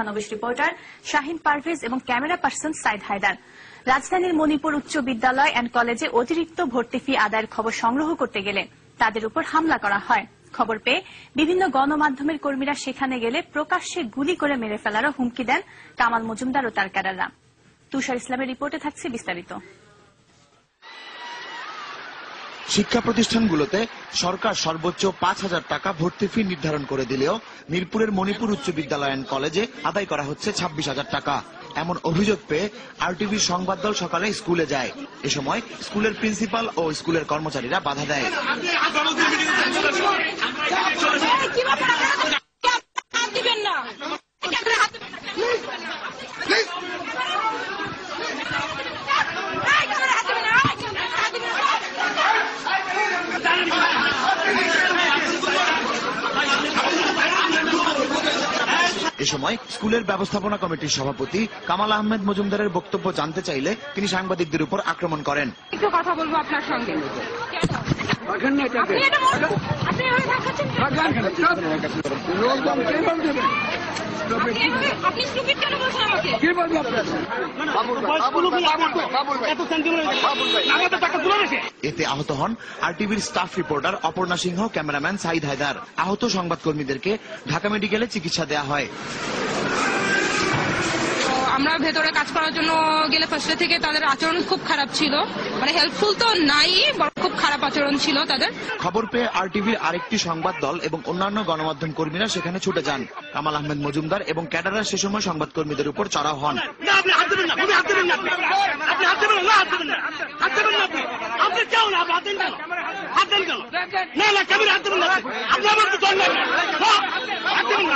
সমাবেশ রিপোর্টার শাহিন পারভেজ এবং camera person Saeed Haider. রাজধানীর মণিপুর উচ্চ বিদ্যালয় অ্যান্ড কলেজে অতিরিক্ত ভর্তি ফি আদায়ের খবর সংগ্রহ করতে গেলে তাদের উপর হামলা করা হয়। খবর পেয়ে বিভিন্ন গণমাধ্যমের কর্মীরা সেখানে গেলে প্রকাশ্যে গুলি করে মেরে ফেলারও হুমকি দেন কামাল মজুমদার ও তার ক্যাডাররা। তুষার ইসলামের রিপোর্টে থাকছে বিস্তারিত। শিক্ষা প্রতিষ্ঠানগুলোতে সরকার সর্বোচ্চ পাঁচ হাজার টাকা ভর্তি ফি নির্ধারণ করে দিলেও মিরপুরের মণিপুর উচ্চ বিদ্যালয় অ্যান্ড কলেজে আদায় করা হচ্ছে ছাব্বিশ হাজার টাকা। এমন অভিযোগ পেয়ে আরটিভির সংবাদ দল সকালে স্কুলে যায়। এ সময় স্কুলের প্রিন্সিপাল ও স্কুলের কর্মচারীরা বাধা দেয় হাত দিবেন না হাত এ সময় স্কুলের ব্যবস্থাপনা কমিটির সভাপতি কামাল আহমেদ মজুমদারের বক্তব্য জানতে চাইলে তিনি সাংবাদিকদের উপর আক্রমণ করেন। একটু কথা বলব আপনার সঙ্গে। আপনি এটা আপনি এতে আহত হন আরটিভির staff reporter Aparna Singha, cameraman Saeed Haider. আহত সংবাদকর্মীদেরকে ঢাকা মেডিকেলে চিকিৎসা দেয়া হয়। আমরা ভেতরে কাজ করার জন্য গেলে ফার্স্টে থেকে তাদের আচরণ খুব খারাপ ছিল। মানে হেল্পফুল তো নাই খুব খারাপ আচরণ ছিল তাদের। খবর পেয়ে আরটিভির আরেকটি সংবাদ দল এবং অন্যান্য গণমাধ্যম কর্মীরা সেখানে ছুটে যান। কামাল আহমেদ মজুমদার এবং ক্যাডাররা সে সময় সংবাদকর্মীদের উপর চড়াও হন। না আপনি হাত দেবেন না আপনি হাত দেবেন না আপনি আপনি হাত দেবেন না হাত দেবেন না হাত দেবেন না আপনি আপনি কেউ না আপনি হাত দেন কেন হাত দেন কেন না না ক্যামেরা হাত দেবেন না আপনি আমার তো ধর না হাত দেবেন না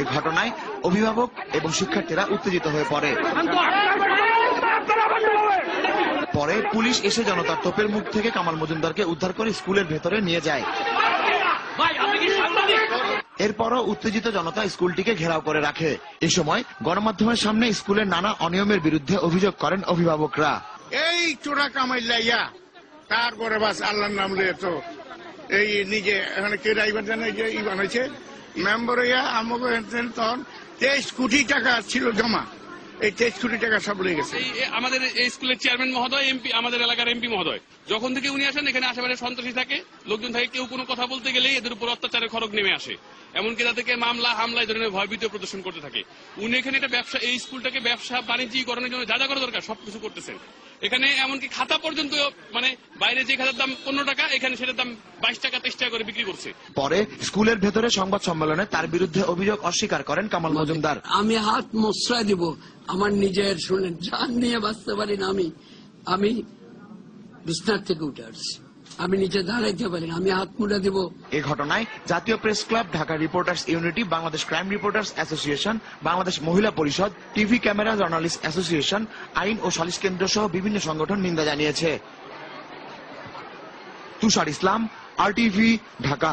এ ঘটনায় অভিভাবক এবং শিক্ষার্থীরা উত্তেজিত হয়ে পড়ে। পরে পুলিশ এসে জনতার তোপের মুখ থেকে কামাল মজুমদারকে উদ্ধার করে স্কুলের ভেতরে নিয়ে যায়। এরপরও উত্তেজিত জনতা স্কুলটিকে ঘেরাও করে রাখে। এ সময় গণমাধ্যমের সামনে স্কুলের নানা অনিয়মের বিরুদ্ধে অভিযোগ করেন অভিভাবকরা। এই চোরা কামাইলাইয়া তারপরে বাস আল্লাহর নাম লিয়ে তো এই নিজে এখানে কে ড্রাইভার জানে যে ই বানাইছে? মেম্বার হইয়া আমাকে তখন তেইশ কোটি টাকা ছিল জমা। এই তেইশ কোটি টাকা সব লেগে গেছে। আমাদের এই স্কুলের চেয়ারম্যান মহোদয়, এমপি, আমাদের এলাকার এমপি মহোদয়, যখন থেকে উনি আসেন, এখানে আশেপাশে সন্ত্রাসী থাকে, লোকজন থাকে, কেউ কোনো কথা বলতে গেলেই এদের উপর অত্যাচারের খড়গ নেমে আসে। এমনকি তাদেরকে মামলা, হামলা, এই ধরনের ভয়ভীত প্রদর্শন করতে থাকে। উনি এখানে এটা ব্যবসা, এই স্কুলটাকে ব্যবসা বাণিজ্যিকরণের জন্য যা যা করা দরকার, সবকিছু করতেছেন। এখানে এমনকি খাতা পর্যন্ত মানে বাইরে যে খাতার দাম পনেরো টাকা এখানে সেটার দাম বাইশ টাকা তেইশ টাকা করে বিক্রি করছে। পরে স্কুলের ভেতরে সংবাদ সম্মেলনে তার বিরুদ্ধে অভিযোগ অস্বীকার করেন কামাল মজুমদার। আমি হাত মশরা দিব আমার নিজের শুনে জান নিয়ে বাঁচতে পারি না আমি। আমি বিছনার থেকে উঠে আসছি। আমি নিচে দাঁড়াইতে পারি আমি হাত মুড়ে দিব। এই ঘটনায় জাতীয় press club, Dhaka reporters unity, Bangladesh crime reporters association, Bangladesh Mahila Parishad, TV camera journalist association, আইন ও সালিশ কেন্দ্র সহ বিভিন্ন সংগঠন নিন্দা জানিয়েছে। তুষার ইসলাম, আরটিভি, ঢাকা।